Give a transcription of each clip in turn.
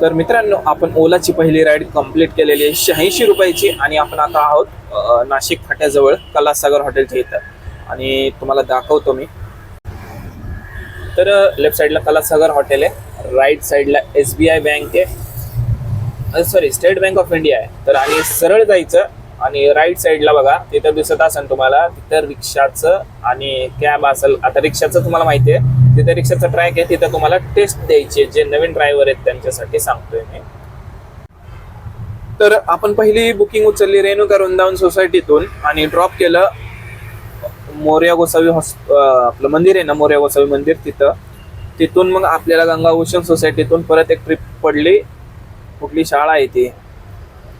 तर मित्रांनो आपण ओलाची पहिली राईड कंप्लीट केलेली आहे. शहाऐंशी रुपयाची आणि आपण आता आहोत नाशिक फाट्याजवळ कलासागर हॉटेलच्या इथं. आणि तुम्हाला दाखवतो मी. तर लेफ्ट साईडला कलासागर हॉटेल आहे. राईट साईडला एस बी आय बँक आहे. Sorry State Bank of India आहे. तर आणि सरळ जायचं आणि राईट साईडला बघा तिथं दिसत असेल तुम्हाला तिथं रिक्षाचं आणि कॅब असेल. आता रिक्षाचं तुम्हाला माहिती आहे. तिथे रिक्षाचा ट्रॅक आहे तिथं तुम्हाला टेस्ट द्यायची आहे. जे नवीन ड्रायव्हर आहेत त्यांच्यासाठी सांगतोय मी. तर आपण पहिली बुकिंग उचलली रेणुका वृंदावन सोसायटीतून आणि ड्रॉप केलं मोर्या गोसावी हॉस्प आपलं मंदिर आहे ना मोर्या गोसावी मंदिर तिथं. तिथून मग आपल्याला गंगा ओशन सोसायटीतून परत एक ट्रिप पडली. कुठली शाळा आहे ती?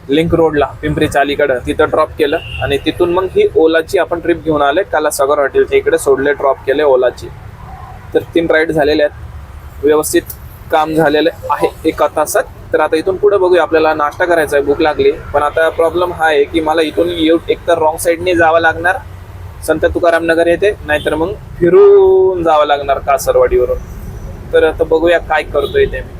लिंक रोडला पिंपरी चालीकडं तिथं ड्रॉप केलं आणि तिथून मग ही ओलाची आपण ट्रिप घेऊन आले कालासागर हॉटेलच्या इकडे सोडले ड्रॉप केले ओलाची. तर तीन राईड झालेल्या आहेत. व्यवस्थित काम झालेलं आहे एका तासात. तर आता इथून पुढे बघूया आपल्याला नाश्ता करायचा आहे भूक लागली. पण आता प्रॉब्लेम हा आहे की मला इथून येऊ एकतर रॉंग साईडने जावं लागणार. संत तुकाराम नगर येते नाहीतर मग फिरून जावं लागणार कासरवाडीवरून. तर आता बघूया काय करतोय ते मी.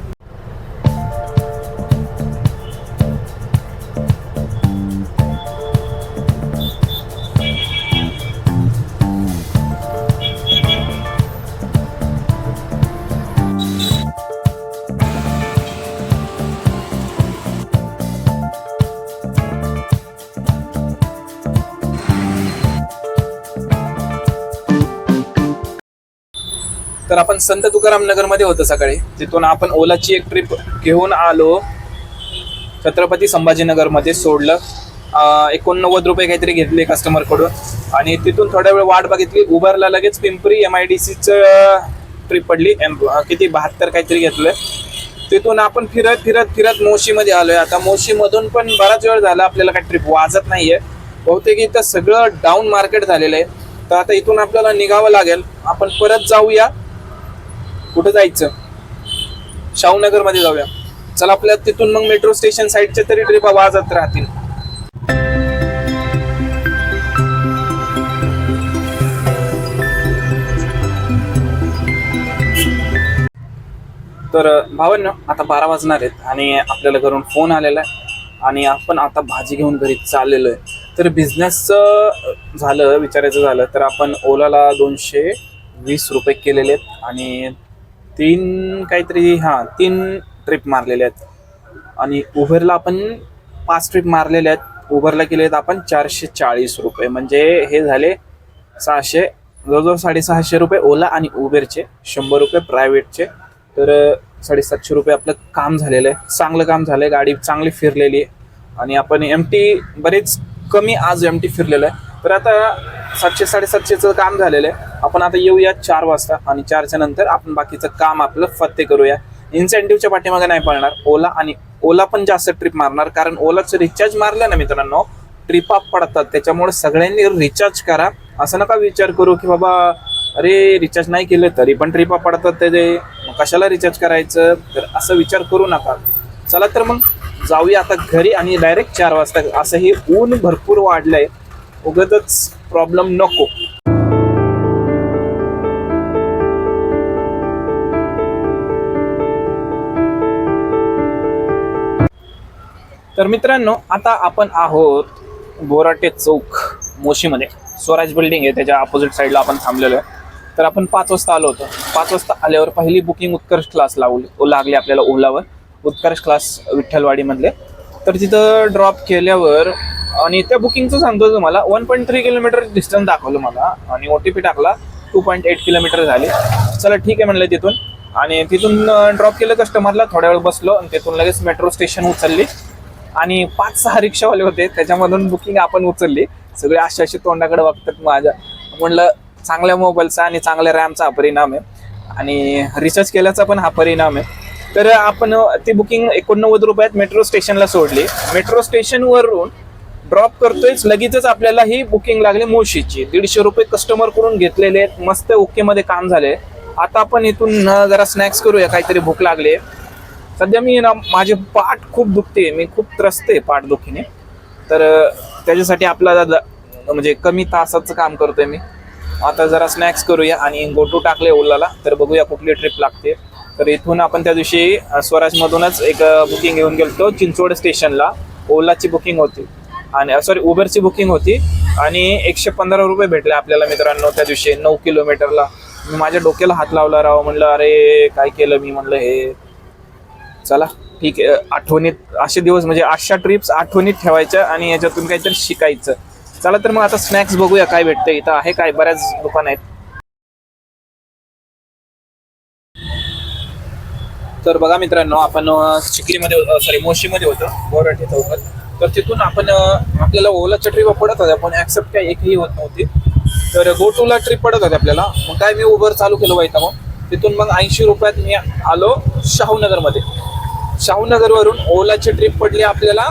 तर आपण संत तुकाराम नगरमध्ये होतो सकाळी. तिथून आपण ओलाची एक ट्रिप घेऊन आलो. छत्रपती संभाजीनगरमध्ये सोडलं. एकोणनव्वद रुपये काहीतरी घेतले कस्टमरकडून आणि तिथून थोड्या वेळ वाट बघितली. उबरला लगेच Pimpri M I D trip पडली. एम- किती? बहात्तर काहीतरी घेतलं. तिथून आपण फिरत फिरत फिरत मोशीमध्ये आलोय. आता मोशीमधून पण बराच वेळ झाला. आपल्याला काही ट्रिप वाजत नाहीये. बहुतेक इथं सगळं डाऊन मार्केट झालेलं आहे. तर आता इथून आपल्याला निघावं लागेल. आपण परत जाऊया. कुठं जायचं? शाहूनगरमध्ये जाऊया. चला आपल्या तिथून मग मेट्रो स्टेशन साईडच्या तरी ट्रिप वाजत राहतील. तर भावांनो आता बारा वाजणार आहेत आणि आपल्याला घरून फोन आलेला आहे. आणि आपण आता भाजी घेऊन घरी चाललेलो आहे. तर बिझनेसचं झालं विचारायचं झालं तर आपण ओलाला दोनशे वीस रुपये केलेले आहेत. आणि तीन काहीतरी हां तीन ट्रिप मारलेले आहेत. आणि उबरला आपण पाच ट्रिप मारलेले आहेत. उबरला केले आहेत आपण चारशे चाळीस रुपये. म्हणजे हे झाले सहाशे जवळजवळ साडेसहाशे रुपये ओला आणि उबेरचे शंभर रुपये प्रायव्हेटचे तर साडेसातशे रुपये आपलं काम झालेलं आहे. चांगलं काम झालं आहे गाडी चांगली फिरलेली आहे. आणि आपण एम टी बरेच कमी आज एम टी फिरलेलं आहे. तर आता सातशे साडेसातशेचं काम झालेलं आहे. आपण आता येऊया चार वाजता आणि चारच्या नंतर आपण बाकीचं काम आपलं फत्ते करूया. इन्सेंटिव्हच्या पाठीमागे नाही पडणार ओला आणि ओला पण जास्त ट्रिप मारणार. कारण ओलाचं रिचार्ज मारलं ना मित्रांनो ट्रिपा पडतात. त्याच्यामुळे सगळ्यांनी रिचार्ज करा. असं नका विचार करू की बाबा अरे रिचार्ज नाही केलं तरी पण ट्रिपा पडतात त्याचे मग कशाला रिचार्ज करायचं? तर असं विचार करू नका. चला तर मग जाऊया आता घरी आणि डायरेक्ट चार वाजता. असं हे ऊन भरपूर वाढलंय. उगतच प्रॉब्लेम नको. तर मित्रांनो आता आपण आहोत बोराटे चौक मोशीमध्ये. स्वराज बिल्डिंग आहे त्याच्या अपोजिट साईडला आपण थांबलेलो आहे. तर आपण पाच वाजता आलो होतो. पाच वाजता आल्यावर पहिली बुकिंग उत्कर्ष क्लास लावली लागली आपल्याला ओलावर. उत्कर्ष क्लास विठ्ठलवाडीमधले. तर तिथं ड्रॉप केल्यावर आणि त्या बुकिंगचं सांगतो तुम्हाला one point three kilometre distance दाखवलं मला आणि ओ टी पी टाकला टू पॉईंट एट किलोमीटर झाले. चला ठीक आहे म्हणलं तिथून. आणि तिथून ड्रॉप केलं कस्टमरला थोड्या वेळ बसलो आणि तिथून लगेच मेट्रो स्टेशन उचलली. आणि पाच सहा रिक्षावाले होते त्याच्यामधून बुकिंग आपण उचलली. सगळे अशी अशी तोंडाकडे बघतात माझ्या. म्हणलं चांगल्या मोबाईलचा आणि चांगल्या रॅमचा हा परिणाम आहे. आणि रिचार्ज केल्याचा पण हा परिणाम आहे. तर आपण ती बुकिंग एकोणनव्वद रुपयात मेट्रो स्टेशनला सोडली. मेट्रो स्टेशनवरून ड्रॉप करतोय लगेचच आपल्याला ही बुकिंग लागली मुळशीची. दीडशे रुपये कस्टमर करून घेतलेले आहेत. मस्त ओके मध्ये काम झाले. आता आपण इथून जरा स्नॅक्स करूया. काहीतरी भूक लागली सध्या मी ना माझे पाठ खूप दुखते मी खूप त्रसते पाठ दुखीने. तर त्याच्यासाठी आपला म्हणजे कमी तासाचं काम करतोय मी. आता जरा स्नॅक्स करूया आणि गोटू टाकले ओलाला तर बघूया कुठली ट्रिप लागते. तर इथून आपण त्या दिवशी स्वराजमधूनच एक बुकिंग घेऊन गेलो चिंचवड स्टेशनला ओलाची बुकिंग होती. आणि सॉरी उबरची बुकिंग होती. आणि एकशे पंधरा रुपये भेटले आपल्याला मित्रांनो त्या दिवशी नऊ किलोमीटरला. मी माझ्या डोक्याला हात लावला राव म्हणलं अरे काय केलं मी? म्हणलं हे चला ठीक आहे आठवणीत असे दिवस म्हणजे अशा ट्रिप्स आठवणीत ठेवायच्या आणि याच्यातून काहीतरी शिकायचं. चला तर मग आता स्नॅक्स बघूया काय भेटतं इथं आहे काय बऱ्याच दुकान आहेत. तर बघा मित्रांनो आपण अं, चिखलीमध्ये सॉरी मोशीमध्ये होतो बोराटे चौकात. तर तिथून आपण आपल्याला ओलाच्या ट्रिप पडत होत्या पण ऍक्सेप्ट काय एकही होत नव्हती. तर गो टूला ट्रिप पडत होती आपल्याला. मग काय मी उबर चालू केलं व्हायचं मग? तिथून मग ऐंशी रुपयात मी आलो शाहूनगरमध्ये. शाहूनगरवरून ओलाची ट्रिप पडली आपल्याला.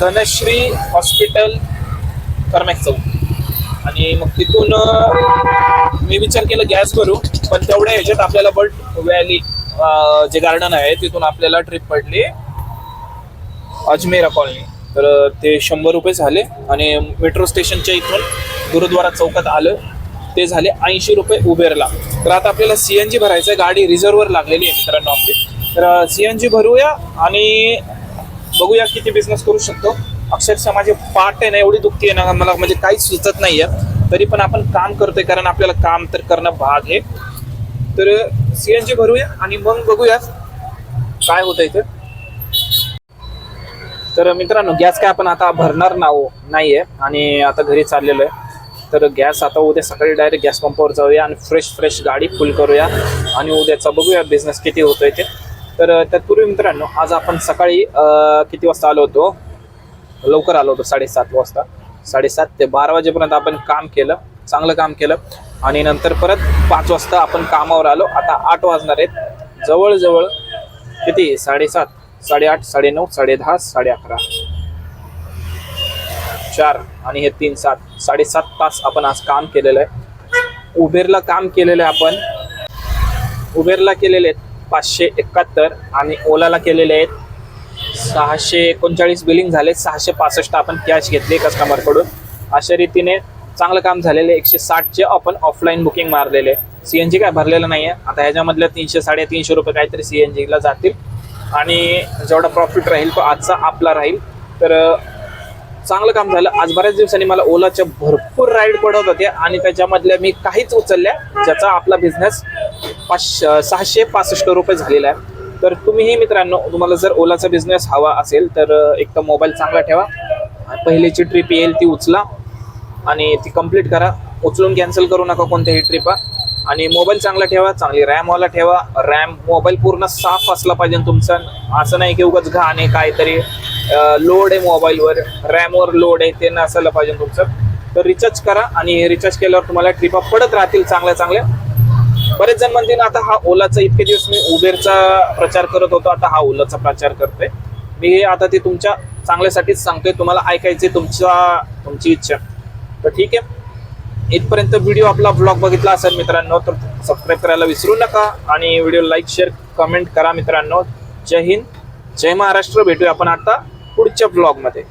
धनश्री हॉस्पिटल करमॅक चौक. आणि मग तिथून मी विचार केला गॅस करू पण तेवढ्या ह्याच्यात आपल्याला बट व्हॅली जे गार्डन आहे तिथून आपल्याला ट्रिप पडली. अजमेरा कॉलनी तर ते शंभर रुपये झाले आणि मेट्रो स्टेशनच्या इथून गुरुद्वारा चौकात आलं. ते झाले ऐंशी रुपये उबेरला. तर आता आपल्याला सीएनजी भरायचं आहे गाडी रिझर्ववर लागलेली आहे मित्रांनो आपली. तर सीएनजी भरूया आणि बघूया किती बिझनेस करू शकतो. अक्षरशः माझे पाठ आहे ना एवढी दुखती आहे ना मला म्हणजे काहीच सुचत नाहीये. तरी पण आपण काम करतोय कारण आपल्याला काम तर करणं भाग आहे. तर सीएनजी भरूया आणि मग बघूया काय होतं इथं तर मित्रांनो गॅस काय आपण आता भरणार नाव नाहीये. आणि आता घरी चाललेलो आहे तर गॅस आता उद्या सकाळी डायरेक्ट गॅस पंपावर जाऊया आणि फ्रेश फ्रेश गाडी फुल करूया. आणि उद्याचा बघूया बिझनेस किती होतोय ते. तर तत्पूर्वी मित्रांनो आज आपण सकाळी किती वाजता आलो होतो? लवकर आलो होतो साडेसात वाजता. साडेसात ते बारा वाजेपर्यंत आपण काम केलं चांगलं काम केलं. आणि नंतर परत पाच वाजता आपण कामावर आलो. आता आठ वाजणार आहेत. जवळजवळ किती? साडेसात साडेआठ साडेनऊ साडे दहा साडे अकरा चार आणि हे तीन सात. साडेसात तास आपण आज काम केलेलं आहे. उबेरला काम केलेलं आहे आपण. उबेरला केलेले आहेत. पाचशे एकाहत्तर आणि ओलाला केलेले आहेत. सहाशे एकोणचाळीस बिलिंग झाले सहाशे पासष्ट आपण कॅश घेतली कस्टमरकडून अशा रीतीने चांगलं काम झालेलं आहे. एकशे साठचे आपण ऑफलाईन बुकिंग मारलेले सी एन जी काय भरलेलं नाही आहे आता ह्याच्यामधल्या तीनशे साडेतीनशे रुपये काहीतरी सी एन जीला जातील. आणि जेवढा प्रॉफिट राहील तो आजचा आपला राहील. तर चांगलं काम झालं. आज बऱ्याच दिवसांनी मला ओलाच्या भरपूर राईड पडत होते आणि त्याच्यामधल्या मी काहीच उचलल्या ज्याचा आपला बिझनेस पाचशे सहाशे पासष्ट रुपये झालेला आहे. तर तुम्हीही मित्रांनो तुम्हाला जर ओलाचा बिझनेस हवा असेल तर एक तर मोबाईल चांगला ठेवा. पहिलीची ट्रिप येईल ती उचला. आणि ती कंप्लीट करा. उचलून कॅन्सल करू नका कोणत्याही ट्रिपा आणि मोबाईल चांगला ठेवा चांगली रॅमवाला ठेवा. रॅम मोबाईल पूर्ण साफ असला पाहिजे तुमचा. असं नाही की उगाच घाण आहे काहीतरी लोड आहे मोबाईलवर रॅमवर लोड आहे ते नसायला पाहिजे तुमचं. तर रिचार्ज करा आणि रिचार्ज केल्यावर तुम्हाला ट्रिपा पडत राहतील चांगल्या चांगल्या. बरेच जण म्हणतील आता हा ओलाचा इतके दिवस मी उबेरचा प्रचार करत होतो आता हा ओलाचा प्रचार करतोय. मी हे आता ते तुमच्या चांगल्यासाठीच सांगतोय तुम्हाला ऐकायचे तुमच्या तुमची इच्छा. तर ठीक आहे. इथपर्यंत व्हिडिओ आपला ब्लॉग बघितला असेल मित्रांनो तर सबस्क्राईब करायला विसरू नका आणि व्हिडिओ लाईक शेअर कमेंट करा मित्रांनो. जय हिंद जय महाराष्ट्र. भेटूया आपण आता पुढच्या ब्लॉगमध्ये.